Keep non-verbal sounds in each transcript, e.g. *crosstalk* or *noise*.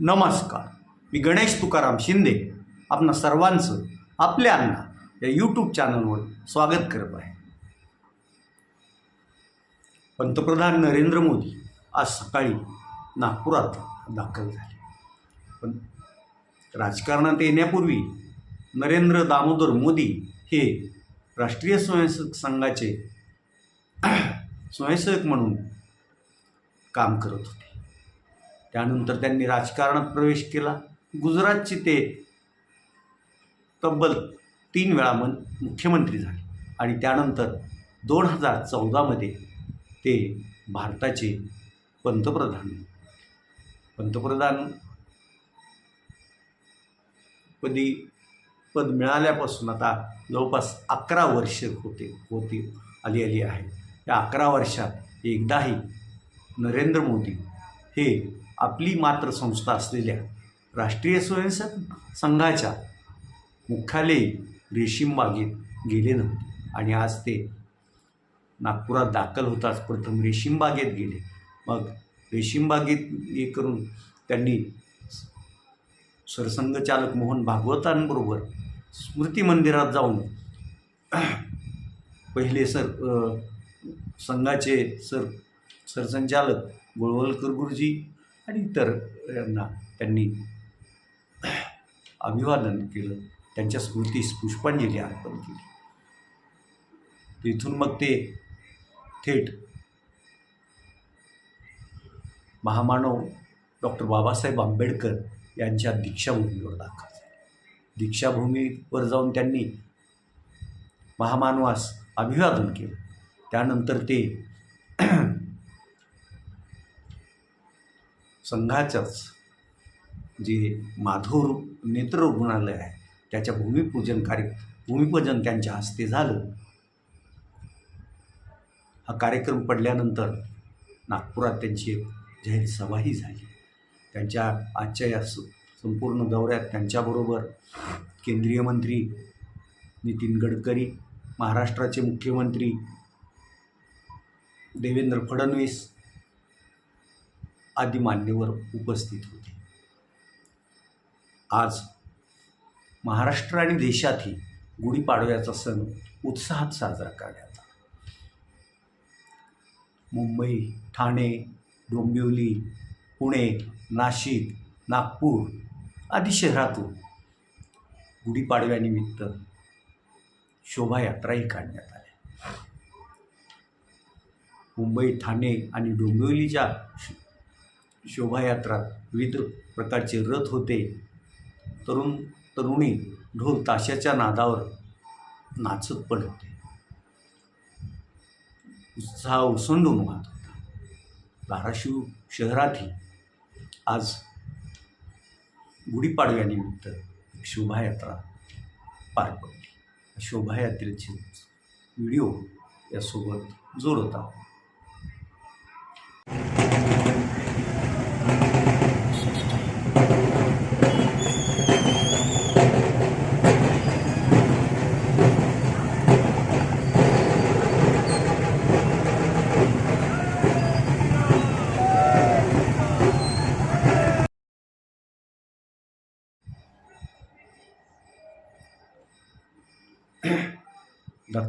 नमस्कार. मी गणेश तुकाराम शिंदे. आपणा सर्वांचं आपल्या या यूट्यूब चॅनलवर स्वागत करत आहे. पंतप्रधान नरेंद्र मोदी आज सकाळी नागपुरात दाखल झाले. पण राजकारणात येण्यापूर्वी नरेंद्र दामोदर मोदी हे राष्ट्रीय स्वयंसेवक संघाचे *clears throat* स्वयंसेवक म्हणून काम करत होते. त्यानंतर त्यांनी राजकारणात प्रवेश केला. गुजरातचे ते तब्बल तीन वेळा मन मुख्यमंत्री झाले. आणि त्यानंतर दोन हजार चौदामध्ये ते भारताचे पंतप्रधान. पंतप्रधान पदी पद मिळाल्यापासून आता जवळपास अकरा वर्ष होते होती आली आली आहे. या अकरा वर्षात एकदाही नरेंद्र मोदी हे आपली मात्र संस्था असलेल्या राष्ट्रीय स्वयंसेवक संघाच्या मुख्यालयी रेशीमबागेत गेले नव्हते. आणि आज ते नागपुरात दाखल होताच. प्रथम रेशीमबागेत गेले. मग रेशीमबागेत हे करून त्यांनी सरसंघचालक मोहन भागवतांबरोबर स्मृती मंदिरात जाऊन पहिले सर संघाचे सर सरसंचालक गोळवलकर गुरुजी आणि इतर यांना त्यांनी अभिवादन केलं. त्यांच्या स्मृतीस पुष्पांजली अर्पण केली. तिथून मग ते थेट महामानव डॉक्टर बाबासाहेब आंबेडकर यांच्या दीक्षाभूमीवर दाखल दीक्षाभूमीवर जाऊन त्यांनी महामानवास अभिवादन केलं. त्यानंतर ते संघाचंच जे माधूर नेत्र रुग्णालय आहे त्याच्या भूमिपूजन कार्य भूमिपूजन त्यांच्या हस्ते झालं. हा कार्यक्रम पडल्यानंतर नागपुरात त्यांची एक जाहीर सभाही झाली. त्यांच्या आजच्या या संपूर्ण दौऱ्यात त्यांच्याबरोबर केंद्रीय मंत्री नितीन गडकरी महाराष्ट्राचे मुख्यमंत्री देवेंद्र फडणवीस आदी मान्यवर उपस्थित होते. आज महाराष्ट्र आणि देशातही गुढीपाडव्याचा सण उत्साहात साजरा करण्यात आला. मुंबई ठाणे डोंबिवली पुणे नाशिक नागपूर आदी शहरातून गुढीपाडव्यानिमित्त शोभायात्राही काढण्यात आल्या. मुंबई ठाणे आणि डोंबिवलीच्या शोभायात्रा शोभायात्रात विविध प्रकारचे रथ होते. तरुण तरुणी ढोल ताशाच्या नादावर नाचत पण होते उत्साह ओसंडून वाहत होता. धाराशिव शहरातही आज गुढीपाडव्यानिमित्त एक शोभायात्रा पार पडली. शोभायात्रेचे व्हिडिओ यासोबत जोडत आहोत.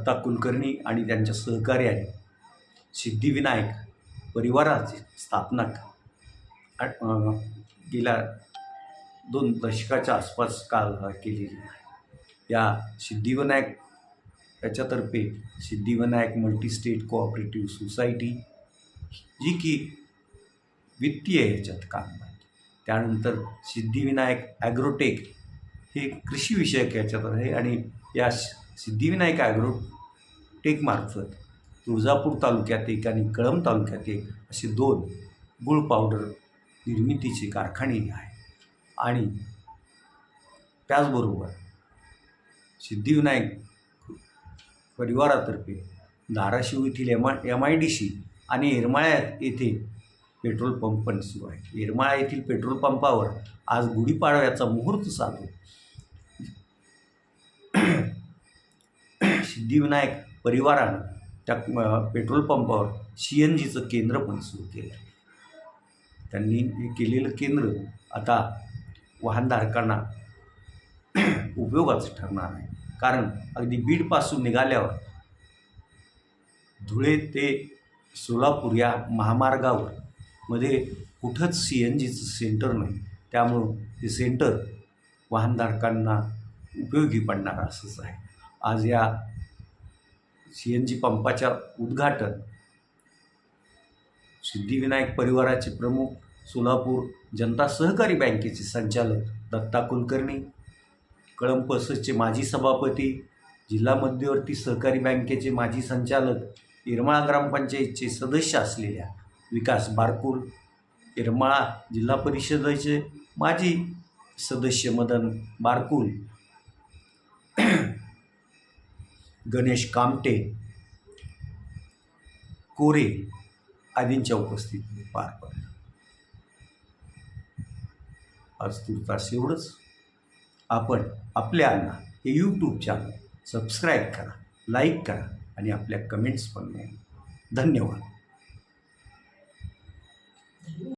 दत्ता कुलकर्णी आणि त्यांच्या सहकार्याने सिद्धिविनायक परिवाराची स्थापना गेल्या दोन दशकाच्या आसपास काल केलेली आहे. या Siddhivinayak याच्यातर्फे Siddhivinayak multi state cooperative society जी की वित्तीय ह्याच्यात काम करते. त्यानंतर सिद्धिविनायक ॲग्रोटेक हे कृषीविषयक याच्यात आहे आणि या सिद्धिविनायक ॲग्रो टेकमार्फत तुळजापूर तालुक्यात एक आणि कळंब तालुक्यात एक असे दोन गुळ पावडर निर्मितीचे कारखाने आहे आणि त्याचबरोबर सिद्धिविनायक परिवारातर्फे धाराशिव येथील M I M I D C आणि येरमाळ्या येथे पेट्रोल पंप पण सुरू आहे. येरमाळा येथील पेट्रोल पंपावर आज गुढीपाडव्याचा मुहूर्त साधू सिद्धिविनायक परिवारानं त्या पेट्रोल पंपावर सी एन जीचं केंद्र पण सुरू केलं. आहे त्यांनी हे केलेलं केंद्र आता वाहनधारकांना *clears throat* उपयोगाचं ठरणार आहे. कारण अगदी बीडपासून निघाल्यावर धुळे ते सोलापूर या महामार्गावर मध्ये कुठंच सी एन जीचं सेंटर नाही. त्यामुळं हे सेंटर वाहनधारकांना उपयोगी पडणार असंच आहे. आज या सी एन जी पंपाच्या उद्घाटन. सिद्धिविनायक परिवाराचे प्रमुख सोलापूर जनता सहकारी बँकेचे संचालक दत्ता कुलकर्णी कळंब पसचे माजी सभापती जिल्हा मध्यवर्ती सहकारी बँकेचे माजी संचालक येरमाळा ग्रामपंचायतचे सदस्य असलेल्या विकास बारकुल येरमाळा जिल्हा परिषदेचे माजी सदस्य मदन बारकुल. गणेश कामटे कोरे आदींच्या उपस्थितीने पार पडलं. आज तुर्तास एवढंच. आपण आपल्या अण्णा हे यूट्यूब चॅनल सबस्क्राईब करा लाईक करा आणि आपल्या कमेंट्स पण मिळा धन्यवाद.